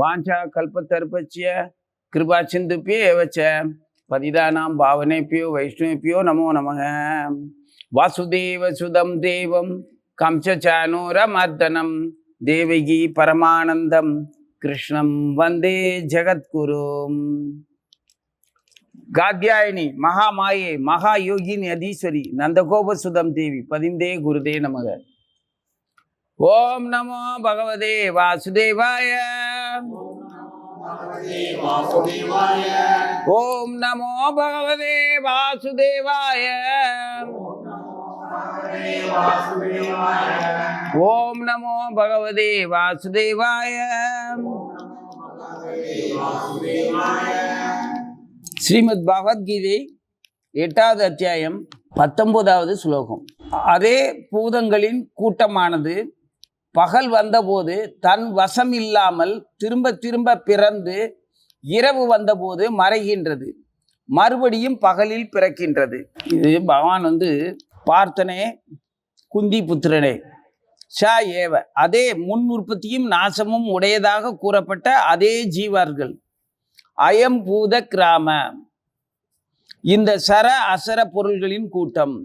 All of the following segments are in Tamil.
வாஞ்சா கல்பத்தர்பச்சிய கிருபா சிந்துப்பியே ஏவச்ச. பதிதானாம் பாவனேப்பியோ வைஷ்ணவேப்பியோ நமோ நமக. வாசுதேவ சுதம் தேவம் கம்சச்சானூரமர்தனம் தேவகி பரமானந்தம் கிருஷ்ணம் வந்தே ஜெகத்குரும் காத்யாயினி மகாமாயே மகா யோகினி அதீஸ்வரி நந்தகோப சுதம் தேவி பதிந்தே குருதே நமக. ஓம் நமோ பகவதே வாசுதேவாய. ஓம் நமோ பகவதே வாசுதேவாய ஓம் நமோ பகவதே வாசுதேவாய ஸ்ரீமத் பகவத்கீதை எட்டாவது அத்தியாயம் பத்தொன்பதாவது ஸ்லோகம். அதே பூதங்களின் கூட்டமானது பகல் வந்தபோது தன் வசம் இல்லாமல் திரும்ப திரும்ப பிறந்து இரவு வந்தபோது மறைகின்றது. மறுபடியும் பகலில் பிறக்கின்றது. இது பகவான் வந்து பார்த்தனே குந்தி புத்திரனே ஷா ஏவ. அதே முன் உற்பத்தியும் நாசமும் உடையதாக கூறப்பட்ட அதே ஜீவர்கள். அயம் பூத கிராம. இந்த சர அசர பொருள்களின் கூட்டம்.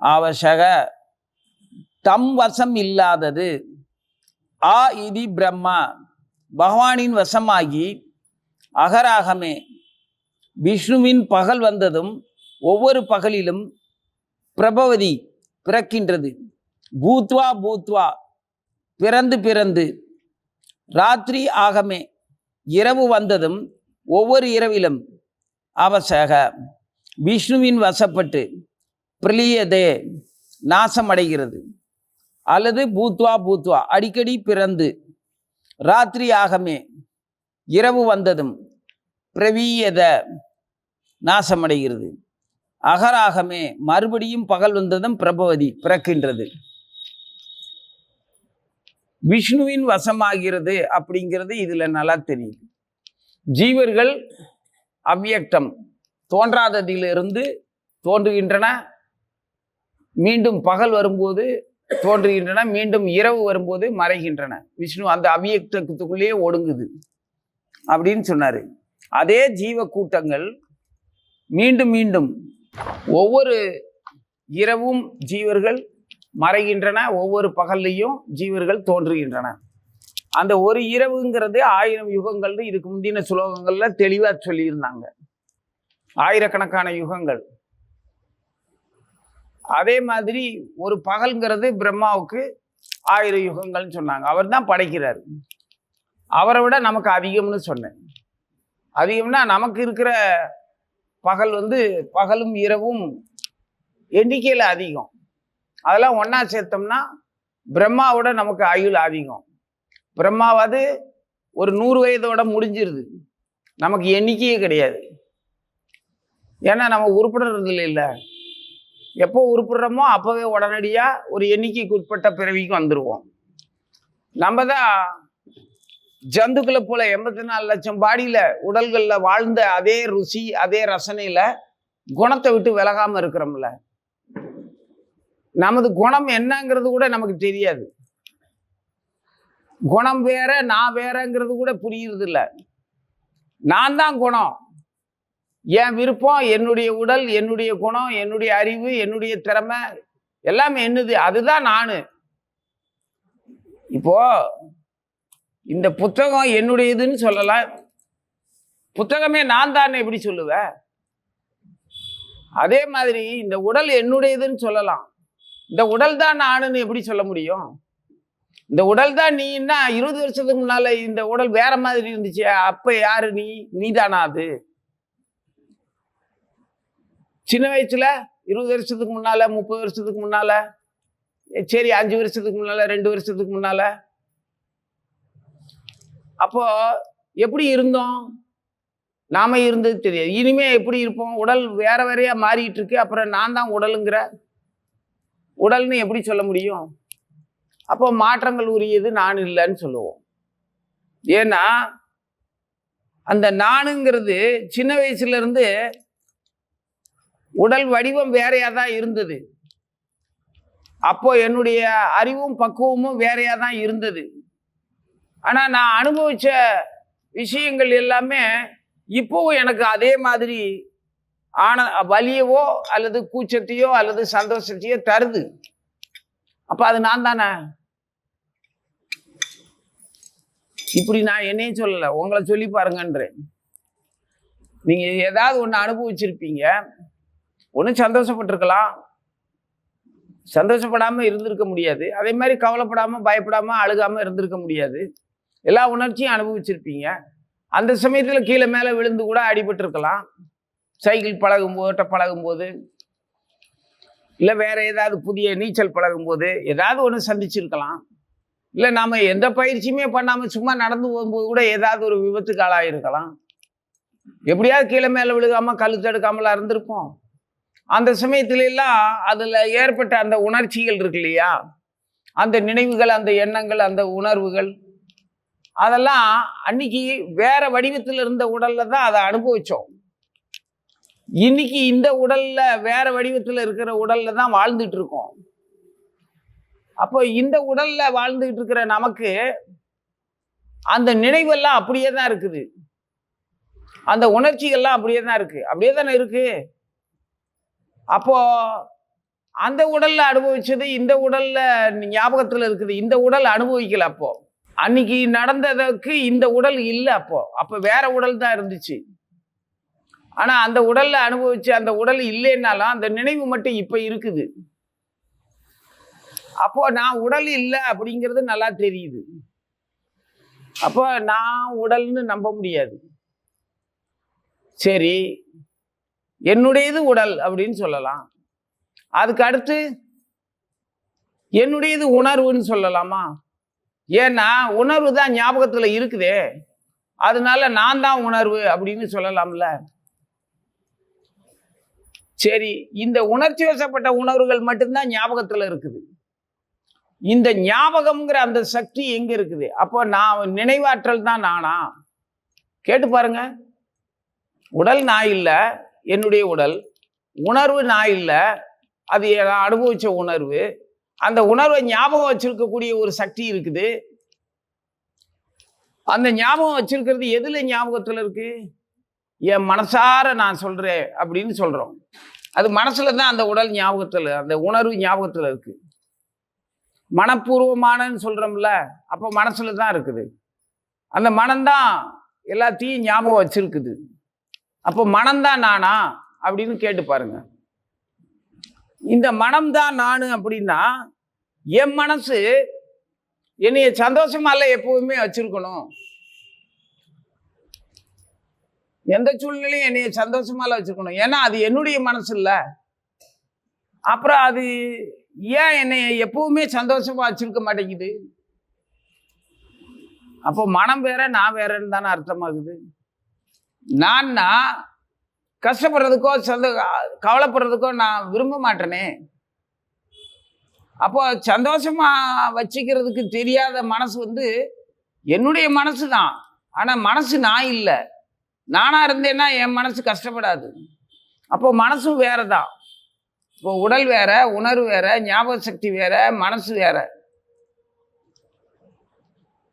ஆவசக தம் வசம் இல்லாதது. ஆ இதி பிரம்மா. பகவானின் வசமாகி அகராகமே. விஷ்ணுவின் பகல் வந்ததும் ஒவ்வொரு பகலிலும் பிரபவதி பிறக்கின்றது. பூத்வா பூத்வா. பிறந்து பிறந்து. ராத்திரி ஆகமே. இரவு வந்ததும் ஒவ்வொரு இரவிலும் அவசக. விஷ்ணுவின் வசப்பட்டு. பிரளியதே நாசமடைகிறது. அல்லது பூத்வா பூத்வா. அடிக்கடி பிறந்து ராத்திரி ஆகமே. இரவு வந்ததும் பிரவீயத நாசமடைகிறது. அகராகமே மறுபடியும் பகல் வந்ததும் பிரபவதி பிறக்கின்றது. விஷ்ணுவின் வசமாகிறது அப்படிங்கிறது இதில் நல்லா தெரியுது. ஜீவர்கள் அவ்வியக்தம் தோன்றாததிலிருந்து தோன்றுகின்றன. மீண்டும் பகல் வரும்போது தோன்றுகின்றன. மீண்டும் இரவு வரும்போது மறைகின்றன. விஷ்ணு அந்த அபியக்தத்துக்குள்ளேயே ஒடுங்குது. அப்படின்னு சொன்னார். அதே ஜீவ கூட்டங்கள் மீண்டும் மீண்டும் ஒவ்வொரு இரவும் ஜீவர்கள் மறைகின்றன. ஒவ்வொரு பகல்லையும் ஜீவர்கள் தோன்றுகின்றன. அந்த ஒரு இரவுங்கிறது ஆயிரம் யுகங்கள்னு இதுக்கு முந்தின சுலோகங்களில் தெளிவாக சொல்லியிருந்தாங்க. ஆயிரக்கணக்கான யுகங்கள். அதே மாதிரி ஒரு பகல்ங்கிறது பிரம்மாவுக்கு ஆயிரம் யுகங்கள்னு சொன்னாங்க. அவர் தான் படைக்கிறார். அவரை விட நமக்கு அதிகம்னு சொன்னேன். அதிகம்னா நமக்கு இருக்கிற பகல் வந்து பகலும் இரவும் எண்ணிக்கையில் அதிகம். அதெல்லாம் ஒன்றா சேர்த்தோம்னா பிரம்மாவோட நமக்கு ஆயுள் அதிகம். பிரம்மாவது ஒரு நூறு வயதோட முடிஞ்சிருது. நமக்கு எண்ணிக்கையே கிடையாது. ஏன்னா நம்ம உருப்படுறது இல்லை. எப்போ உருப்படுறோமோ அப்போவே உடனடியாக ஒரு எண்ணிக்கைக்கு உட்பட்ட பிறவிக்கு வந்துடுவோம் நம்ம தான் ஜந்துக்களை போல எண்பத்தி நாலு லட்சம் பாடியில் உடல்களில் வாழ்ந்த அதே ருசி அதே ரசனையில் குணத்தை விட்டு விலகாமல் இருக்கிறோம்ல. நமது குணம் என்னங்கிறது கூட நமக்கு தெரியாது. குணம் வேற நான் வேறங்கிறது கூட புரியுறது இல்லை நான் தான் குணம். என் விருப்பம் என்னுடைய உடல் என்னுடைய குணம் என்னுடைய அறிவு என்னுடைய திறமை எல்லாமே என்னது? அதுதான் நான். இப்போ இந்த புத்தகம் என்னுடையதுன்னு சொல்லலாம் புத்தகமே நான் தான் எப்படி சொல்லுவேன்? அதே மாதிரி இந்த உடல் என்னுடையதுன்னு சொல்லலாம். இந்த உடல் தான் நானுன்னு எப்படி சொல்ல முடியும்? இந்த உடல் தான் நீன்னா இருபது வருஷத்துக்கு முன்னால இந்த உடல் வேற மாதிரி இருந்துச்சு. அப்ப யாரு நீ? நீதானா அது? சின்ன வயசில் இருபது வருஷத்துக்கு முன்னால் முப்பது வருஷத்துக்கு முன்னால் சரி அஞ்சு வருஷத்துக்கு முன்னால் ரெண்டு வருஷத்துக்கு முன்னால். அப்போது எப்படி இருந்தோம்? நாம இருந்தது தெரியாது. இனிமே எப்படி இருப்போம்? உடல் வேற வேறையா மாறிட்டு இருக்கு. அப்புறம் நான் தான் உடலுங்கிற உடல்னு எப்படி சொல்ல முடியும்? அப்போ மாற்றங்கள் உரியது நான் இல்லைன்னு சொல்லுவோம். ஏன்னா அந்த நானுங்கிறது சின்ன வயசுல இருந்து உடல் வடிவம் வேறையா தான் இருந்தது. அப்போ என்னுடைய அறிவும் பக்குவமும் வேறையா தான் இருந்தது. ஆனால் நான் அனுபவிச்ச விஷயங்கள் எல்லாமே இப்போவும் எனக்கு அதே மாதிரி ஆன வலியவோ அல்லது கூச்சத்தையோ அல்லது சந்தோஷத்தையோ தருது. அப்போ அது நான் தானே? இப்படி நான் என்னையும் சொல்லலை. உங்களை சொல்லி பாருங்கன்றேன். நீங்கள் ஏதாவது ஒன்று அனுபவிச்சிருப்பீங்க. ஒன்றும் சந்தோஷப்பட்டிருக்கலாம். சந்தோஷப்படாமல் இருந்திருக்க முடியாது. அதே மாதிரி கவலைப்படாமல் பயப்படாமல் அழுகாமல் இருந்திருக்க முடியாது. எல்லா உணர்ச்சியும் அனுபவிச்சிருப்பீங்க. அந்த சமயத்தில் கீழே மேலே விழுந்து கூட அடிபட்டிருக்கலாம். சைக்கிள் பழகும் போது பழகும் போது இல்லை வேற ஏதாவது புதிய நீச்சல் பழகும் போது ஏதாவது ஒன்று சந்திச்சிருக்கலாம். இல்லை நாம் எந்த பயிற்சியுமே பண்ணாமல் சும்மா நடந்து போகும்போது கூட ஏதாவது ஒரு விபத்துக்கு ஆளாயிருக்கலாம். எப்படியாவது கீழே மேலே விழுகாமல் கழுத்து எடுக்காமலாம் இருந்திருப்போம். அந்த சமயத்திலெல்லாம் அதில் ஏற்பட்ட அந்த உணர்ச்சிகள் இருக்கு இல்லையா? அந்த நினைவுகள் அந்த எண்ணங்கள் அந்த உணர்வுகள் அதெல்லாம் அன்னைக்கு வேற வடிவத்தில் இருந்த உடலில் தான் அதை அனுபவிச்சோம். இன்னைக்கு இந்த உடலில் வேற வடிவத்தில் இருக்கிற உடலில் தான் வாழ்ந்துட்டு இருக்கோம். அப்போ இந்த உடலில் வாழ்ந்துகிட்டு இருக்கிற நமக்கு அந்த நினைவெல்லாம் அப்படியே தான் இருக்குது. அந்த உணர்ச்சிகள்லாம் அப்படியே தான் இருக்குது அப்படியே தானே இருக்குது அப்போ அந்த உடலில் அனுபவிச்சது இந்த உடலில் ஞாபகத்தில் இருக்குது இந்த உடல் அனுபவிக்கல அப்போ. அன்னைக்கு நடந்ததுக்கு இந்த உடல் இல்லை அப்போ. அப்போ வேற உடல் தான் இருந்துச்சு. ஆனால் அந்த உடலில் அனுபவிச்சு அந்த உடல் இல்லைன்னாலும் அந்த நினைவு மட்டும் இப்போ இருக்குது. அப்போ நான் உடல் இல்லை அப்படிங்கிறது நல்லா தெரியுது. அப்போ நான் உடல்னு நம்ப முடியாது. சரி என்னுடையது உடல் அப்படின்னு சொல்லலாம். அதுக்கு அடுத்து என்னுடையது உணர்வுன்னு சொல்லலாமா? ஏன்னா உணர்வு தான் ஞாபகத்துல இருக்குதே. அதனால நான் தான் உணர்வு அப்படின்னு சொல்லலாம்ல. சரி இந்த உணர்ச்சி வசப்பட்ட உணர்வுகள் மட்டும்தான் ஞாபகத்துல இருக்குது. இந்த ஞாபகம்ங்கிற அந்த சக்தி எங்க இருக்குது? அப்போ நான் நினைவாற்றல் தான் நானா? கேட்டு பாருங்க. உடல் நான் இல்லை என்னுடைய உடல். உணர்வு நான் இல்லை. அது நான் அனுபவித்த உணர்வு. அந்த உணர்வை ஞாபகம் வச்சிருக்கக்கூடிய ஒரு சக்தி இருக்குது. அந்த ஞாபகம் வச்சிருக்கிறது எதுல ஞாபகத்தில் இருக்கு? என் மனசார நான் சொல்றேன் அப்படின்னு சொல்றோம். அது மனசுல தான் அந்த உடல் ஞாபகத்தில் அந்த உணர்வு ஞாபகத்தில் இருக்கு. மனப்பூர்வமானன்னு சொல்றோம்ல அப்போ மனசுல தான் இருக்குது. அந்த மனம்தான் எல்லாத்தையும் ஞாபகம் வச்சிருக்குது. அப்போ மனம்தான் நானா அப்படின்னு கேட்டு பாருங்க. இந்த மனம்தான் நான் அப்படின்னா என் மனசு என்னைய சந்தோஷமால எப்பவுமே வச்சிருக்கணும். எந்த சூழ்நிலையும் என்னைய சந்தோஷமால வச்சிருக்கணும். ஏன்னா அது என்னுடைய மனசு இல்லை. அப்புறம் அது ஏன் என்னை எப்பவுமே சந்தோஷமா வச்சிருக்க மாட்டேங்குது? அப்போ மனம் வேற நான் வேறன்னு தானே அர்த்தமாகுது? நான்னா கஷ்டப்படுறதுக்கோ சந்த கவலைப்படுறதுக்கோ நான் விரும்ப மாட்டேனே. அப்போ சந்தோஷமாக வச்சுக்கிறதுக்கு தெரியாத மனசு வந்து என்னுடைய மனசு தான் ஆனால் மனசு நான் இல்லை. நானாக இருந்தேன்னா என் மனசு கஷ்டப்படாது. அப்போ மனசும் வேறு தான் இப்போ உடல் வேற உணர்வு வேற ஞாபக சக்தி வேற மனசு வேற.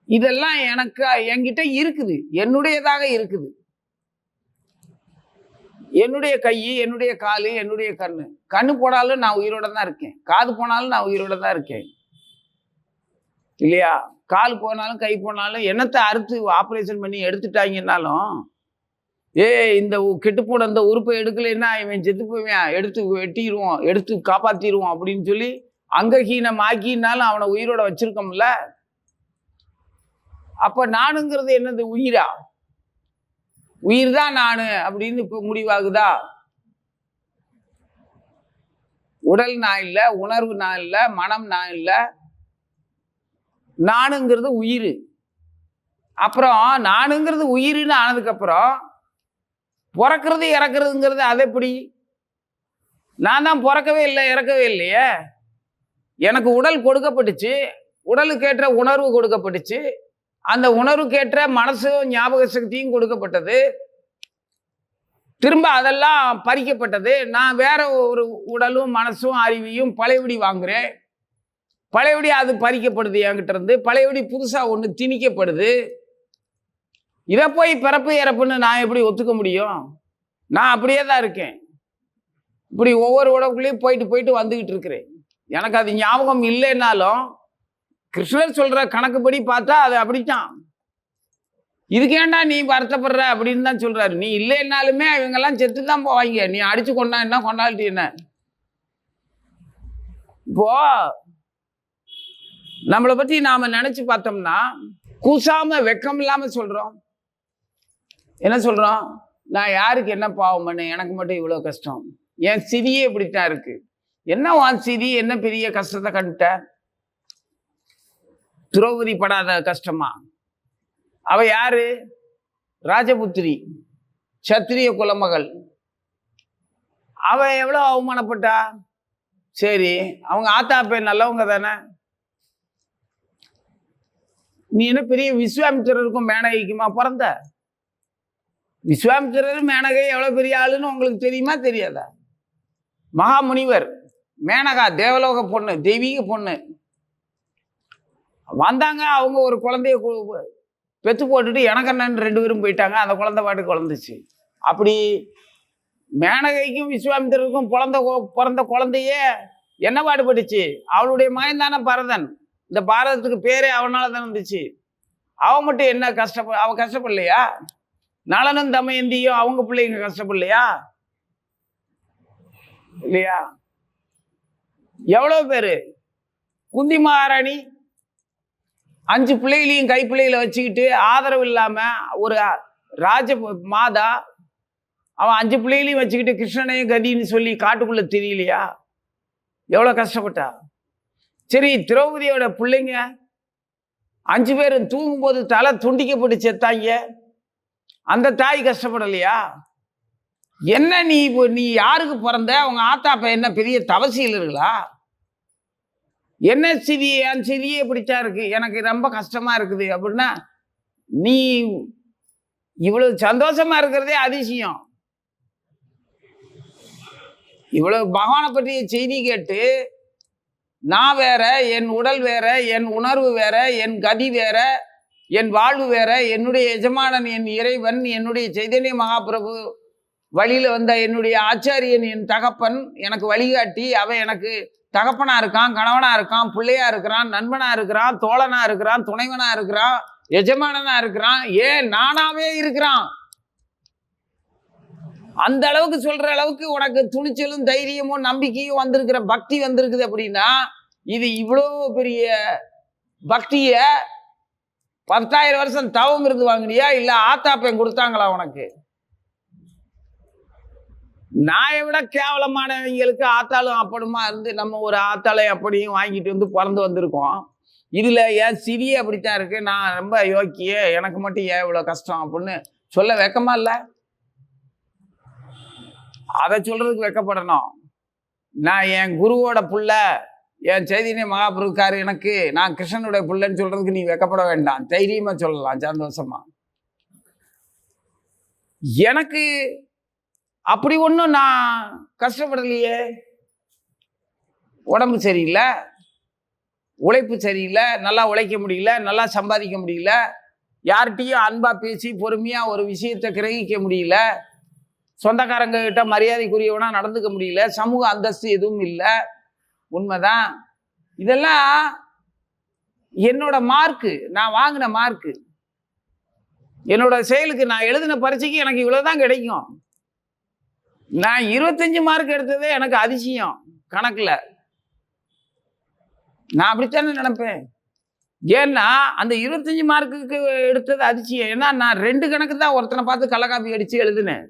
இதெல்லாம் எனக்கு என்கிட்ட இருக்குது. என்னுடையதாக இருக்குது. என்னுடைய கை என்னுடைய காலு என்னுடைய கண்ணு. கண்ணு போனாலும் நான் உயிரோட தான் இருக்கேன். காது போனாலும் நான் உயிரோட தான் இருக்கேன். இல்லையா? கால் போனாலும் கை போனாலும் என்னத்தை அறுத்து ஆப்ரேஷன் பண்ணி எடுத்துட்டாங்கன்னாலும் ஏ இந்த கெட்டுப்போன இந்த உறுப்பை எடுக்கலைன்னா இவன் செத்து போவேன். எடுத்து வெட்டிடுவோம் எடுத்து காப்பாத்திடுவோம் அப்படின்னு சொல்லி அங்கஹீனம் ஆக்கினாலும் அவனை உயிரோட வச்சிருக்கோம்ல. அப்ப நானுங்கிறது என்னது? உயிரா? உயிர் தான் நான் அப்படின்னு இப்போ முடிவாகுதா? உடல் நான் இல்லை உணர்வு நான் இல்லை மனம் நான் இல்லை. நானுங்கிறது உயிர். அப்புறம் நானுங்கிறது உயிர்னு ஆனதுக்கப்புறம் பிறக்கிறது இறக்குறதுங்கிறது அது எப்படி? நான் தான் பிறக்கவே இல்லை இறக்கவே இல்லையே. எனக்கு உடல் கொடுக்கப்பட்டுச்சு. உடலுக்கேற்ற உணர்வு கொடுக்கப்பட்டுச்சு. அந்த உணர்வுக்கேற்ற மனசும் ஞாபக சக்தியும் கொடுக்கப்பட்டது. திரும்ப அதெல்லாம் பறிக்கப்பட்டது. நான் வேற ஒரு உடலும் மனசும் அறிவியும் பழையபடி வாங்குறேன். பழையபடி அது பறிக்கப்படுது என்கிட்ட இருந்து. பழையபடி புதுசாக ஒன்று திணிக்கப்படுது. இதை போய் பிறப்பு இறப்புன்னு நான் எப்படி ஒத்துக்க முடியும்? நான் அப்படியே தான் இருக்கேன். இப்படி ஒவ்வொரு உடம்புக்குள்ளேயும் போயிட்டு போயிட்டு வந்துக்கிட்டு இருக்கிறேன். எனக்கு அது ஞாபகம் இல்லைன்னாலும் கிருஷ்ணர் சொல்கிற கணக்குப்படி பார்த்தா அது அப்படித்தான். இதுக்கு ஏன்டா நீ வருத்தப்படுற அப்படின்னு தான் சொல்றாரு. நீ இல்லைன்னாலுமே இவங்கெல்லாம் செத்து தான் போவாங்க. நீ அடிச்சு கொண்டா என்ன கொண்டாட்டி என்ன? இப்போ நம்மளை பத்தி நாம நினைச்சு பார்த்தோம்னா கூசாம வெக்கம் இல்லாம சொல்றோம். என்ன சொல்றோம்? நான் யாருக்கு என்ன பாவம் பண்ணேன்? எனக்கு மட்டும் இவ்வளோ கஷ்டம். என் சிதியே இப்படித்தான் இருக்கு. என்ன உன் சிதி? என்ன பெரிய கஷ்டத்தை கண்டுட்டேன் துரௌபதி படாத கஷ்டமா? அவ யாரு? ராஜபுத்திரி சத்திரிய குலமகள். அவ எவ்வளோ அவமானப்பட்டா? சரி அவங்க ஆத்தா பேர் நல்லவங்க தானே? நீ என்ன பெரிய விஸ்வாமித்திரருக்கும் மேனகைக்குமா பிறந்த? விஸ்வாமித்திரர் மேனகை எவ்வளோ பெரிய ஆளுன்னு உங்களுக்கு தெரியுமா தெரியாதா? மகாமுனிவர் மேனகா தேவலோக பொண்ணு தெய்வீக பொண்ணு. வந்தாங்க அவங்க ஒரு குழந்தைய கு- போட்டுட்டு எனக்கு என்னன்னு ரெண்டு பேரும் போயிட்டாங்க அந்த குழந்தை பாட்டு குழந்துச்சு அப்படி மேனகைக்கும் விஸ்வாமித்திரருக்கும் பிறந்த பிறந்த குழந்தையே என்ன பாடுபட்டுச்சு? அவளுடைய மகன்தானே பரதன். இந்த பாரதத்துக்கு பேரே அவனால தான் இருந்துச்சு அவன் மட்டும் என்ன கஷ்டப்ப அவ கஷ்டப்படலையா? நளனும் தமயந்தியும் அவங்க பிள்ளைங்க கஷ்டப்படலையா? இல்லையா? எவ்வளோ பேர்? குந்தி மகாராணி அஞ்சு பிள்ளைகளையும் கைப்பிள்ளைகளை வச்சுக்கிட்டு ஆதரவு இல்லாம ஒரு ராஜ மாதா அவன் அஞ்சு பிள்ளைகளையும் வச்சுக்கிட்டு கிருஷ்ணனையும் கதின்னு சொல்லி காட்டுக்குள்ள தெரியலையா? எவ்வளோ கஷ்டப்பட்டா? சரி திரௌபதியோட பிள்ளைங்க அஞ்சு பேர் தூங்கும்போது தலை துண்டிக்கப்பட்டு செத்தாங்க. அந்த தாய் கஷ்டப்படலையா? என்ன நீ இப்போ நீ யாருக்கு பிறந்த? அவங்க ஆத்தாப்ப என்ன பெரிய தவசீலர்களா என்ன சிதி என் சிதியே பிடிச்சா இருக்கு. எனக்கு ரொம்ப கஷ்டமா இருக்குது அப்படின்னா நீ இவ்வளவு சந்தோஷமா இருக்கிறதே அதிசயம். இவ்வளவு பகவானை பற்றிய செய்தி கேட்டு நான் வேற என் உடல் வேற என் உணர்வு வேற என் கதி வேற என் வாழ்வு வேற என்னுடைய எஜமானன் என் இறைவன் என்னுடைய சைதன்ய மகாபிரபு வழியில் வந்த என்னுடைய ஆச்சாரியன் என் தகப்பன் எனக்கு வழிகாட்டி அவன் எனக்கு தகப்பனா இருக்கான் கணவனா இருக்கான் பிள்ளையா இருக்கிறான் நண்பனா இருக்கிறான் தோழனா இருக்கிறான் துணைவனா இருக்கிறான் எஜமானனா இருக்கிறான் ஏன் நானாவே இருக்கிறான்? அந்த அளவுக்கு சொல்ற அளவுக்கு உனக்கு துணிச்சலும் தைரியமும் நம்பிக்கையும் வந்திருக்கிற பக்தி வந்திருக்குது அப்படின்னா இது இவ்வளோ பெரிய பக்திய பத்தாயிரம் வருஷம் தவம் இருந்து வாங்கினியா? இல்லை ஆத்தாப்பையன் கொடுத்தாங்களா உனக்கு? நாயை விட கேவலமானவங்களுக்கு ஆத்தாளும் அப்படமா இருந்து நம்ம ஒரு ஆத்தாளை அப்படியும் வாங்கிட்டு வந்து பிறந்து வந்திருக்கோம். இதில் ஏன் சிறிய அப்படித்தான் இருக்கு. நான் ரொம்ப யோக்கிய எனக்கு மட்டும் ஏன் இவ்வளோ கஷ்டம் அப்படின்னு சொல்ல வெக்கமா இல்லை? அதை சொல்றதுக்கு வெக்கப்படணும். நான் என் குருவோட புள்ள என் சைதன்ய மகாபுருக்கார் எனக்கு. நான் கிருஷ்ணனுடைய புள்ளன்னு சொல்றதுக்கு நீ வெக்கப்பட வேண்டாம். தைரியமா சொல்லலாம் சந்தோஷமா. எனக்கு அப்படி ஒன்றும் நான் கஷ்டப்படலையே. உடம்பு சரியில்லை. உழைப்பு சரியில்லை. நல்லா உழைக்க முடியல. நல்லா சம்பாதிக்க முடியல. யார்கிட்டையும் அன்பாக பேசி பொறுமையாக ஒரு விஷயத்தை கிரகிக்க முடியல. சொந்தக்காரங்க கிட்ட மரியாதைக்குரியவனா நடந்துக்க முடியல. சமூக அந்தஸ்து எதுவும் இல்லை. உண்மைதான். இதெல்லாம் என்னோட மார்க்கு. நான் வாங்கின மார்க்கு. என்னோட செயலுக்கு நான் எழுதின பரீட்சைக்கு எனக்கு இவ்வளோதான் கிடைக்கும். நான் இருபத்தஞ்சு மார்க் எடுத்ததே எனக்கு அதிசயம் கணக்கில். நான் அப்படித்தானே நினைப்பேன்? ஏன்னா அந்த இருபத்தஞ்சு மார்க்குக்கு எடுத்தது அதிசயம். ஏன்னா நான் ரெண்டு கணக்கு தான் ஒருத்தனை பார்த்து கள்ளக்காப்பி அடித்து எழுதுனேன்.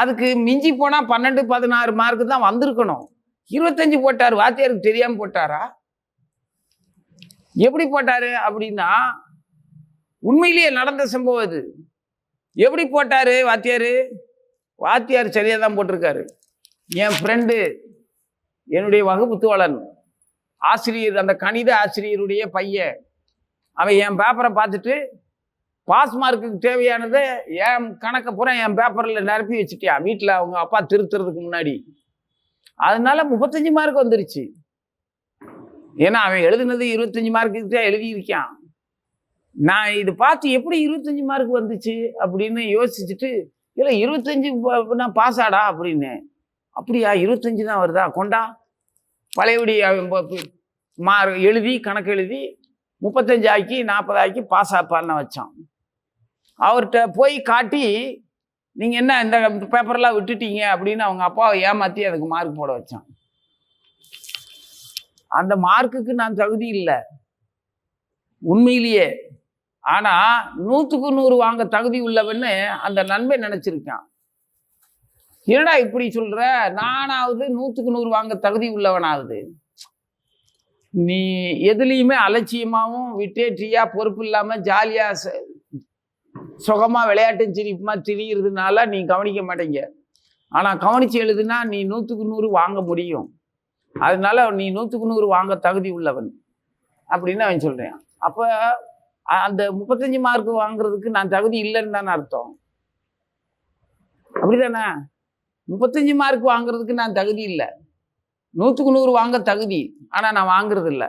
அதுக்கு மிஞ்சி போனால் பன்னெண்டு பதினாறு மார்க்கு தான் வந்திருக்கணும். இருபத்தஞ்சு போட்டார் வாத்தியாருக்கு தெரியாமல் போட்டாரா? எப்படி போட்டார் அப்படின்னா உண்மையிலேயே நடந்த சம்பவம் அது. எப்படி போட்டார் வாத்தியார்? வாத்தியார் சரியாக தான் போட்டிருக்காரு. என் ஃப்ரெண்டு என்னுடைய வகுப்பு தோழன் ஆசிரியர் அந்த கணித ஆசிரியருடைய பையன். அவன் என் பேப்பரை பார்த்துட்டு பாஸ் மார்க்குக்கு தேவையானதை என் கணக்கை பூரா என் பேப்பரில் நிரப்பி வச்சுட்டியான் வீட்டில் அவங்க அப்பா திருத்துறதுக்கு முன்னாடி. அதனால முப்பத்தஞ்சு மார்க் வந்துருச்சு. ஏன்னா அவன் எழுதுனது இருபத்தஞ்சி மார்க்குக்கு தான் எழுதியிருக்கான். நான் இது பார்த்து எப்படி இருபத்தஞ்சி மார்க் வந்துச்சு அப்படின்னு யோசிச்சுட்டு இல்லை இருபத்தஞ்சி நான் பாஸ் ஆடா அப்படின்னு. அப்படியா இருபத்தஞ்சி தான் வருதா? கொண்டா. பழையபடி அவன் மார்க் எழுதி கணக்கு எழுதி முப்பத்தஞ்சு ஆக்கி நாற்பது ஆக்கி பாஸ் ஆப்பான்னு வச்சான். அவர்கிட்ட போய் காட்டி நீங்கள் என்ன இந்த பேப்பர்லாம் விட்டுட்டீங்க? அப்படின்னு அவங்க அப்பாவை ஏமாற்றி அதுக்கு மார்க் போட வச்சான். அந்த மார்க்குக்கு நான் தகுதி இல்லை. உண்மையிலேயே ஆனால் நூற்றுக்கு நூறு வாங்க தகுதி உள்ளவன்னு அந்த நண்பன் நினச்சிருக்கான். என்னடா இப்படி சொல்கிற நானாவது நூற்றுக்கு நூறு வாங்க தகுதி உள்ளவனாவது. நீ எதுலேயுமே அலட்சியமாகவும் விட்டேற்றியாக பொறுப்பு இல்லாமல் ஜாலியாக ச- சுகமாக விளையாட்டும் சிரிப்புமா திரியிறதுனால நீ கவனிக்க மாட்டேங்க. ஆனால் கவனித்து எழுதுனா நீ நூற்றுக்கு நூறு வாங்க முடியும். அதனால நீ நூற்றுக்கு நூறு வாங்க தகுதி உள்ளவன். அப்படின்னு அவன் சொல்கிறேன் அப்போ அந்த முப்பத்தஞ்சு மார்க் வாங்குறதுக்கு நான் தகுதி இல்லைன்னு தானே அர்த்தம். அப்படிதானே? முப்பத்தஞ்சு மார்க் வாங்குறதுக்கு நான் தகுதி இல்லை. நூற்றுக்கு நூறு வாங்க தகுதி ஆனால் நான் வாங்குறது இல்லை.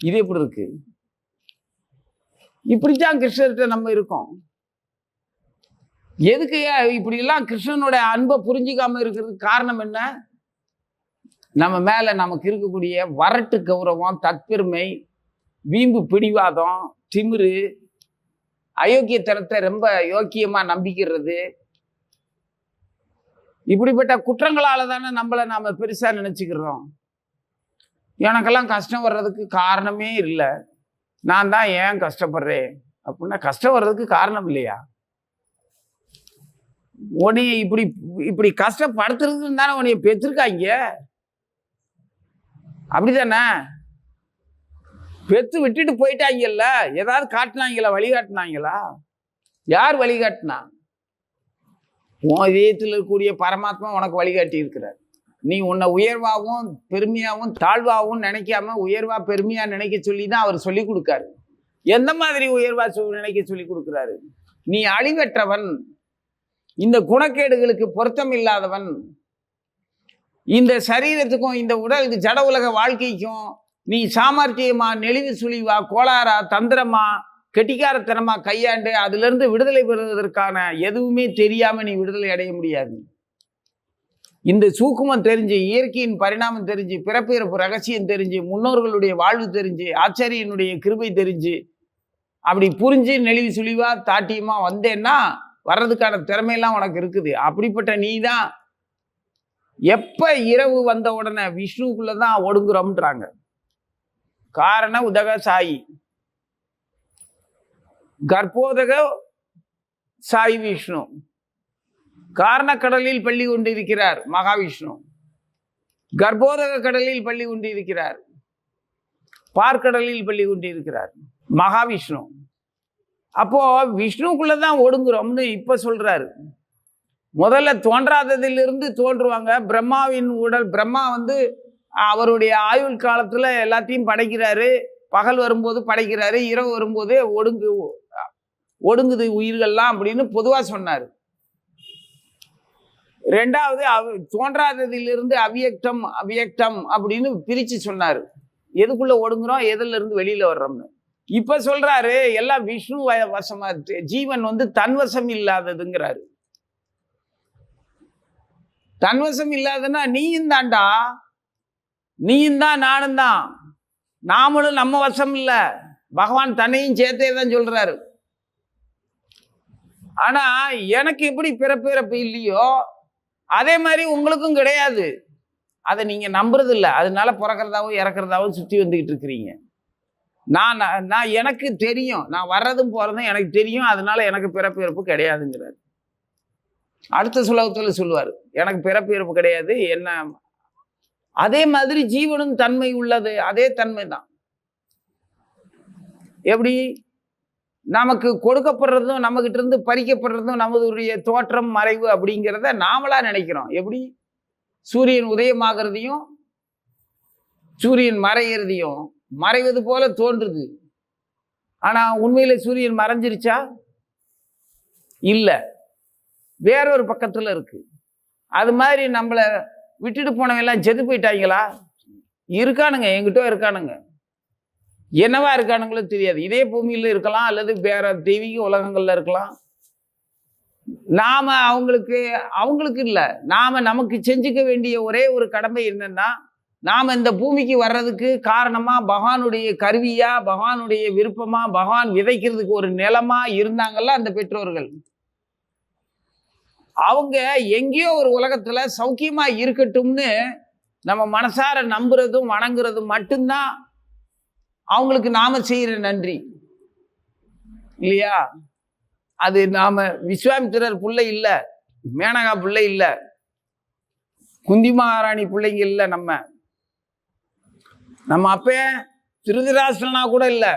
இது எப்படி இருக்கு? இப்படித்தான் கிருஷ்ணர்கிட்ட நம்ம இருக்கோம். எதுக்கு இப்படிலாம் இப்படியெல்லாம் கிருஷ்ணனோட அன்பை புரிஞ்சிக்காம இருக்கிறதுக்கு காரணம் என்ன? நம்ம மேல நமக்கு இருக்கக்கூடிய வரட்டு கௌரவம் தற்பெருமை வீம்பு பிடிவாதம் திமிரு அயோக்கியத்தனத்தை ரொம்ப யோக்கியமாக நம்பிக்கிறது. இப்படிப்பட்ட குற்றங்களால் தானே நம்மளை நாம் பெருசாக நினச்சிக்கிறோம். எனக்கெல்லாம் கஷ்டம் வர்றதுக்கு காரணமே இல்லை. நான் தான் ஏன் கஷ்டப்படுறேன்? அப்படின்னா கஷ்டம் வர்றதுக்கு காரணம் இல்லையா? உன்னைய இப்படி இப்படி கஷ்டப்படுத்துறதுன்னு தானே உன்னைய பெற்றிருக்காங்க. அப்படிதானே? பெற்று விட்டுட்டு போயிட்டாங்கல்ல? ஏதாவது காட்டினாங்களா? வழிகாட்டினாங்களா யார் வழிகாட்டினா உன் இதயத்தில் இருக்கக்கூடிய பரமாத்மா உனக்கு வழிகாட்டி இருக்கிறார் நீ உன்னை உயர்வாகவும் பெருமையாகவும் தாழ்வாகவும் நினைக்காம உயர்வா பெருமையா நினைக்க சொல்லி தான் அவர் சொல்லி கொடுக்காரு. எந்த மாதிரி உயர்வா நினைக்க சொல்லி கொடுக்குறாரு? நீ அழிவற்றவன். இந்த குணக்கேடுகளுக்கு பொருத்தம் இல்லாதவன். இந்த சரீரத்துக்கும் இந்த உடலுக்கு ஜட உலக வாழ்க்கைக்கும் நீ சாமர்த்தியமா நெளிவு சுழிவா கோளாரா தந்திரமா கெட்டிக்காரத்தனமா கையாண்டு அதிலிருந்து விடுதலை பெறுவதற்கான எதுவுமே தெரியாம நீ விடுதலை அடைய முடியாது. இந்த சூக்குமம் தெரிஞ்சு இயற்கையின் பரிணாமம் தெரிஞ்சு பிறப்பு இறப்பு ரகசியம் தெரிஞ்சு முன்னோர்களுடைய வாழ்வு தெரிஞ்சு ஆச்சாரியனுடைய கிருபை தெரிஞ்சு அப்படி புரிஞ்சு நெளிவு சுழிவா தாட்டியமா வந்தேன்னா வர்றதுக்கான திறமையெல்லாம் உனக்கு இருக்குது. அப்படிப்பட்ட நீ தான் எப்ப இரவு வந்த உடனே விஷ்ணுக்குள்ள தான் ஒடுங்குறோம்ன்றாங்க. காரண உதக சாயி. கர்ப்போதக சாய் விஷ்ணு. காரணக்கடலில் பள்ளி கொண்டிருக்கிறார் மகாவிஷ்ணு. கர்ப்போதக கடலில் பள்ளி கொண்டிருக்கிறார் பார்க்கடலில் பள்ளி கொண்டிருக்கிறார் மகாவிஷ்ணு. அப்போ விஷ்ணுக்குள்ள தான் ஒடுங்குறோம்னு இப்ப சொல்றாரு. முதல்ல தோன்றாததிலிருந்து தோன்றுவாங்க. பிரம்மாவின் உடல் பிரம்மா வந்து அவருடைய ஆயுள் காலத்துல எல்லாத்தையும் படைக்கிறாரு. பகல் வரும்போது படைக்கிறாரு இரவு வரும்போது ஒடுங்கு ஒடுங்குது உயிர்கள்லாம் அப்படின்னு பொதுவா சொன்னார். ரெண்டாவது அவ தோன்றாததிலிருந்து அவ்வியக்தம் அவ்வியக்தம் அப்படின்னு பிரிச்சு சொன்னார். எதுக்குள்ள ஒடுங்குறோம் எதுல இருந்து வெளியில வர்றோம்னு. இப்போ சொல்றாரு எல்லாம் விஷ்ணு வ- வசமா இருக்கு. ஜீவன் வந்து தன்வசம் இல்லாததுங்கிறாரு. தன்வசம் இல்லாதன்னா நீயும் தாண்டா. நீயும் தான் நானும் தான். நாமளும் நம்ம வசம் இல்லை. பகவான் தன்னையும் சேர்த்தே தான் சொல்கிறாரு ஆனால் எனக்கு எப்படி பிறப்பிறப்பு இல்லையோ அதே மாதிரி உங்களுக்கும் கிடையாது. அதை நீங்கள் நம்புறது இல்லை. அதனால பிறக்கிறதாவும் இறக்குறதாவும் சுற்றி வந்துக்கிட்டு இருக்கிறீங்க. நான் நான் எனக்கு தெரியும். நான் வர்றதும் போகிறதும் எனக்கு தெரியும். அதனால எனக்கு பிறப்பு இறப்பு கிடையாதுங்கிறார். அடுத்த சுலகத்தில் சொல்லுவார். எனக்கு பிறப்பு இறப்பு கிடையாது. என்ன அதே மாதிரி ஜீவனும் தன்மை உள்ளது அதே தன்மை தான் எப்படி? நமக்கு கொடுக்கப்படுறதும் நம்மகிட்ட இருந்து பறிக்கப்படுறதும் நமதுடைய தோற்றம் மறைவு அப்படிங்கிறத நாமளா நினைக்கிறோம். எப்படி? சூரியன் உதயமாகிறதையும் சூரியன் மறைகிறதையும் மறைவது போல தோன்றுது. ஆனால் உண்மையில் சூரியன் மறைஞ்சிருச்சா? இல்லை. வேறொரு பக்கத்தில் இருக்குது அது மாதிரி நம்மளை விட்டுட்டு போனவங்க எல்லாம் செத்து போயிட்டாங்களா? இருக்கானுங்க என்கிட்ட இருக்கானுங்க. என்னவா இருக்கானுங்களோ தெரியாது. இதே பூமியில இருக்கலாம் அல்லது வேற தெய்வீக உலகங்கள்ல இருக்கலாம். நாம அவங்களுக்கு அவங்களுக்கு இல்லை. நாம நமக்கு செஞ்சுக்க வேண்டிய ஒரே ஒரு கடமை என்னன்னா நாம இந்த பூமிக்கு வர்றதுக்கு காரணமா பகவானுடைய கருவியா பகவானுடைய விருப்பமா பகவான் விதைக்கிறதுக்கு ஒரு நிலமா இருந்தாங்கல்ல அந்த பெற்றோர்கள். அவங்க எங்கேயோ ஒரு உலகத்துல சௌக்கியமா இருக்கட்டும்னு நம்ம மனசார நம்புறதும் வணங்குறதும் மட்டும்தான் அவங்களுக்கு நாம செய்யற நன்றி. இல்லையா? அது நாம விஸ்வாமித்திரர் பிள்ளை இல்லை மேனகா பிள்ளை இல்லை குந்தி மகாராணி பிள்ளைங்க இல்லை நம்ம. நம்ம அப்பே திருதராஷ்டிரனா கூட இல்லை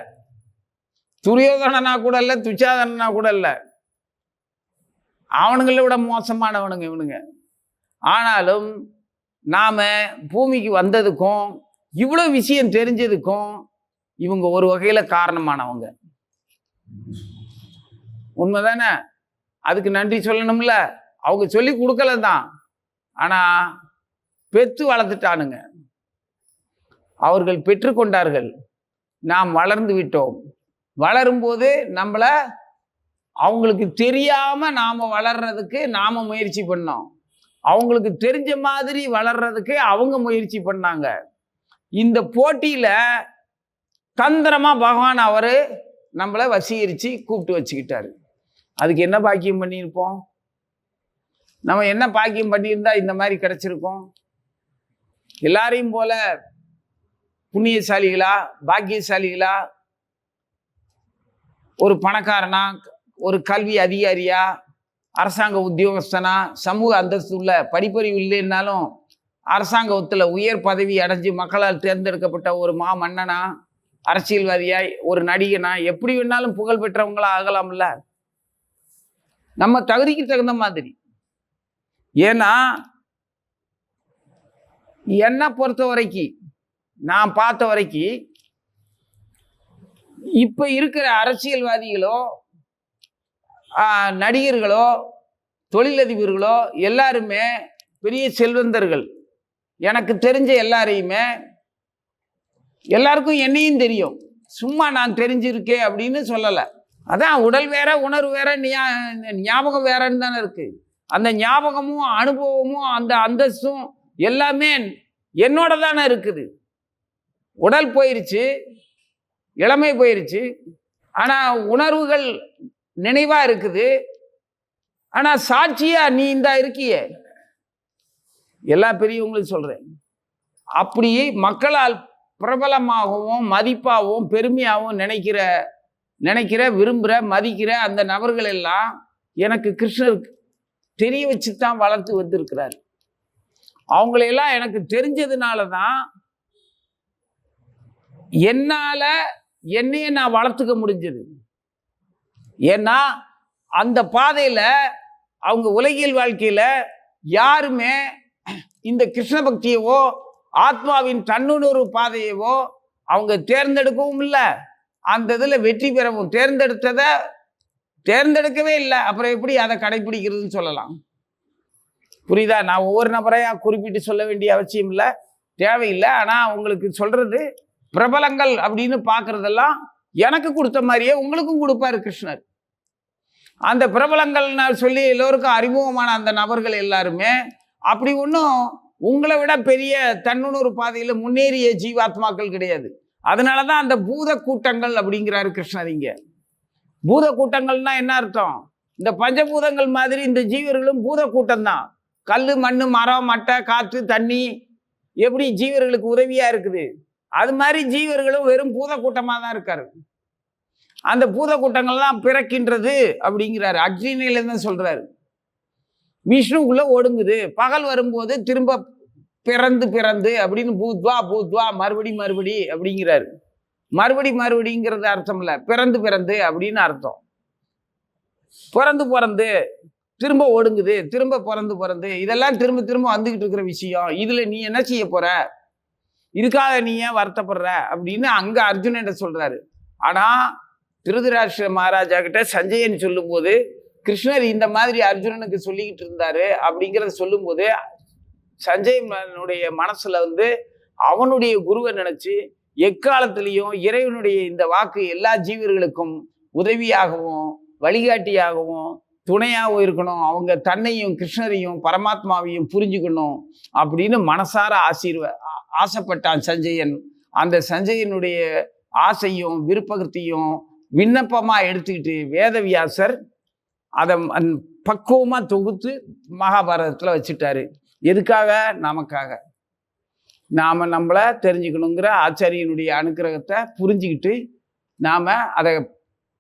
துரியோதனனா கூட இல்லை துச்சாதனனா கூட இல்லை. அவனுங்களை விட மோசமானவனுங்க இவனுங்க. ஆனாலும் நாம் பூமிக்கு வந்ததுக்கும் இவ்வளோ விஷயம் தெரிஞ்சதுக்கும் இவங்க ஒரு வகையில் காரணமானவங்க. உண்மை தானே அதுக்கு நன்றி சொல்லணும்ல. அவங்க சொல்லி கொடுக்கல தான் ஆனால் பெற்று வளர்த்துட்டானுங்க. அவர்கள் பெற்றுக்கொண்டார்கள் நாம் வளர்ந்து விட்டோம். வளரும்போது நம்மளை அவங்களுக்கு தெரியாமல் நாம் வளர்றதுக்கு நாம் முயற்சி பண்ணோம். அவங்களுக்கு தெரிஞ்ச மாதிரி வளர்றதுக்கு அவங்க முயற்சி பண்ணாங்க. இந்த போட்டியில் தந்திரமாக பகவான் அவர் நம்மளை வசீகரித்து கூப்பிட்டு வச்சுக்கிட்டாரு. அதுக்கு என்ன பாக்கியம் பண்ணியிருப்போம்? நம்ம என்ன பாக்கியம் பண்ணியிருந்தா இந்த மாதிரி கிடச்சிருக்கோம்? எல்லாரையும் போல புண்ணியசாலிகளா பாக்கியசாலிகளா? ஒரு பணக்காரனா ஒரு கல்வி அதிகாரியா அரசாங்க உத்தியோகஸ்தனா சமூக அந்தஸ்து உள்ள படிப்பறிவு இல்லைன்னாலும் அரசாங்கத்தில் உயர் பதவி அடைஞ்சு மக்களால் தேர்ந்தெடுக்கப்பட்ட ஒரு மா மன்னனா அரசியல்வாதியாய் ஒரு நடிகனா எப்படி வேணாலும் புகழ் பெற்றவங்களா ஆகலாம்ல? நம்ம தகுதிக்கு தகுந்த மாதிரி. ஏன்னா என்னை பொறுத்த வரைக்கும் நான் பார்த்த வரைக்கும் இப்போ இருக்கிற அரசியல்வாதிகளோ நடிகர்களோ தொழிலதிபர்களோ எல்லாருமே பெரிய செல்வந்தர்கள். எனக்கு தெரிஞ்ச எல்லாரையுமே எல்லாருக்கும் என்னையும் தெரியும். சும்மா நான் தெரிஞ்சிருக்கேன் அப்படின்னு சொல்லலை. அதான் உடல் வேற உணர்வு வேற ஞா- ஞாபகம் வேறன்னு தானே இருக்குது அந்த ஞாபகமும் அனுபவமும் அந்த அந்தஸ்தும் எல்லாமே என்னோட தானே இருக்குது. உடல் போயிருச்சு இளமை போயிருச்சு. ஆனால் உணர்வுகள் நினைவாக இருக்குது. ஆனால் சாட்சியா நீ இந்த இருக்கியே. எல்லா பெரியவங்களும் சொல்கிறேன் அப்படி மக்களால் பிரபலமாகவும் மதிப்பாகவும் பெருமையாகவும் நினைக்கிற நினைக்கிற விரும்புகிற மதிக்கிற அந்த நபர்கள் எல்லாம் எனக்கு கிருஷ்ணர் தெரிய வச்சு தான் வளர்த்து வந்திருக்கிறார். அவங்களையெல்லாம் எனக்கு தெரிஞ்சதுனால தான் என்னால் என்னைய நான் வளர்த்துக்க முடிஞ்சது. ஏன்னா அந்த பாதையில் அவங்க உலகியல் வாழ்க்கையில் யாருமே இந்த கிருஷ்ண பக்தியவோ ஆத்மாவின் தன்னுணர்வு பாதையவோ அவங்க தேர்ந்தெடுக்கவும் இல்லை. அந்த இதில் வெற்றி பெறவும் தேர்ந்தெடுத்ததை தேர்ந்தெடுக்கவே இல்லை. அப்புறம் எப்படி அதை கடைபிடிக்கிறதுன்னு சொல்லலாம். புரியுதா? நான் ஒவ்வொரு நபரையா குறிப்பிட்டு சொல்ல வேண்டிய அவசியம் இல்லை. தேவையில்லை. ஆனால் உங்களுக்கு சொல்கிறது பிரபலங்கள் அப்படின்னு பார்க்குறதெல்லாம் எனக்கு கொடுத்த மாதிரியே உங்களுக்கும் கொடுப்பாரு கிருஷ்ணர். அந்த பிரபலங்கள் சொல்லி எல்லோருக்கும் அறிமுகமான அந்த நபர்கள் எல்லாருமே அப்படி ஒன்றும் உங்களை விட பெரிய தன்னுணர்வு பாதையில் முன்னேறிய ஜீவாத்மாக்கள் கிடையாது. அதனால தான் அந்த பூத கூட்டங்கள் அப்படிங்கிறாரு கிருஷ்ணர் இங்கே. பூத கூட்டங்கள்னா என்ன அர்த்தம்? இந்த பஞ்சபூதங்கள் மாதிரி இந்த ஜீவர்களும் பூத கூட்டம் தான் கல் மண் மரம் மட்டை காற்று தண்ணி எப்படி ஜீவர்களுக்கு உதவியாக இருக்குது? அது மாதிரி ஜீவர்களும் வெறும் பூத கூட்டமாக தான் இருக்காரு. அந்த பூத கூட்டங்கள்லாம் பிறக்கின்றது அப்படிங்கிறாரு. அக்னியிலேருந்து சொல்கிறாரு விஷ்ணுக்குள்ளே ஒடுங்குது. பகல் வரும்போது திரும்ப பிறந்து பிறந்து அப்படின்னு பூத்வா பூத்வா மறுபடி மறுபடி அப்படிங்கிறாரு. மறுபடி மறுபடிங்கிறது அர்த்தம் இல்லை. பிறந்து பிறந்து அப்படின்னு அர்த்தம். பிறந்து பிறந்து திரும்ப ஒடுங்குது. திரும்ப பிறந்து பிறந்து இதெல்லாம் திரும்ப திரும்ப வந்துக்கிட்டு இருக்கிற விஷயம். இதில் நீ என்ன செய்ய போற? இதுக்காக நீ ஏன் வருத்தப்படுற? அப்படின்னு அங்கே அர்ஜுனன் சொல்கிறாரு ஆனால் திருதராஷ்டிர மகாராஜா கிட்ட சஞ்சயன் சொல்லும்போது கிருஷ்ணர் இந்த மாதிரி அர்ஜுனனுக்கு சொல்லிக்கிட்டு இருந்தாரு அப்படிங்கிறத சொல்லும்போது சஞ்சயனுடைய மனசுல வந்து அவனுடைய குருவை நினைச்சு எக்காலத்திலையும் இறைவனுடைய இந்த வாக்கு எல்லா ஜீவர்களுக்கும் உதவியாகவும் வழிகாட்டியாகவும் துணையாகவும் இருக்கணும். அவங்க தன்னையும் கிருஷ்ணரையும் பரமாத்மாவையும் புரிஞ்சுக்கணும் அப்படின்னு மனசார ஆசீர்வ ஆசைப்பட்டான் சஞ்சயன். அந்த சஞ்சயனுடைய ஆசையும் விருப்பகத்தையும் விண்ணப்பமாக எடுத்துக்கிட்டு வேதவியாசர் அதை பக்குவமாக தொகுத்து மகாபாரதத்தில் வச்சுட்டாரு. எதுக்காக? நமக்காக. நாம் நம்மளை தெரிஞ்சுக்கணுங்கிற ஆச்சாரியனுடைய அனுக்கிரகத்தை புரிஞ்சுக்கிட்டு நாம் அதை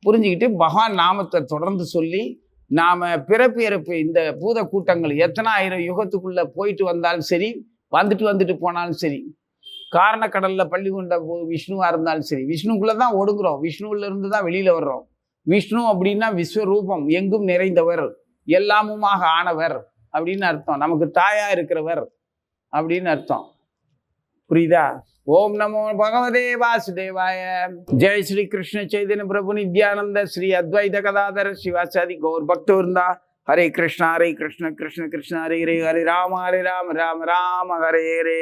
புரிஞ்சுக்கிட்டு பகவான் நாமத்தை தொடர்ந்து சொல்லி நாம பிறப்பு இறப்பு இந்த பூத கூட்டங்கள் எத்தனை ஆயிரம் யுகத்துக்குள்ளே போயிட்டு வந்தாலும் சரி வந்துட்டு வந்துட்டு போனாலும் சரி காரணக்கடல்ல பள்ளி கொண்ட விஷ்ணுவாக விஷ்ணுவா இருந்தாலும் சரி விஷ்ணுக்குள்ளே தான் ஒடுங்குறோம். விஷ்ணுவிலிருந்து தான் வெளியில வர்றோம். விஷ்ணு அப்படின்னா விஸ்வரூபம் எங்கும் நிறைந்தவர் எல்லாமுமாக ஆனவர் அப்படின்னு அர்த்தம். நமக்கு தாயா இருக்கிறவர் அப்படின்னு அர்த்தம். புரியுதா? ஓம் நமோ பகவதே வாசுதேவாய. ஜெய் ஸ்ரீ கிருஷ்ண சைதன்ய பிரபு நித்யானந்த ஸ்ரீ அத்வைத கதாதர சிவாசாதி கௌர் பக்தவருந்தா ஹரே கிருஷ்ணா ஹரே கிருஷ்ண கிருஷ்ண கிருஷ்ண ஹரே ஹரே ஹரே ராம ஹரே ராம ராம ராம ஹரே ஹரே.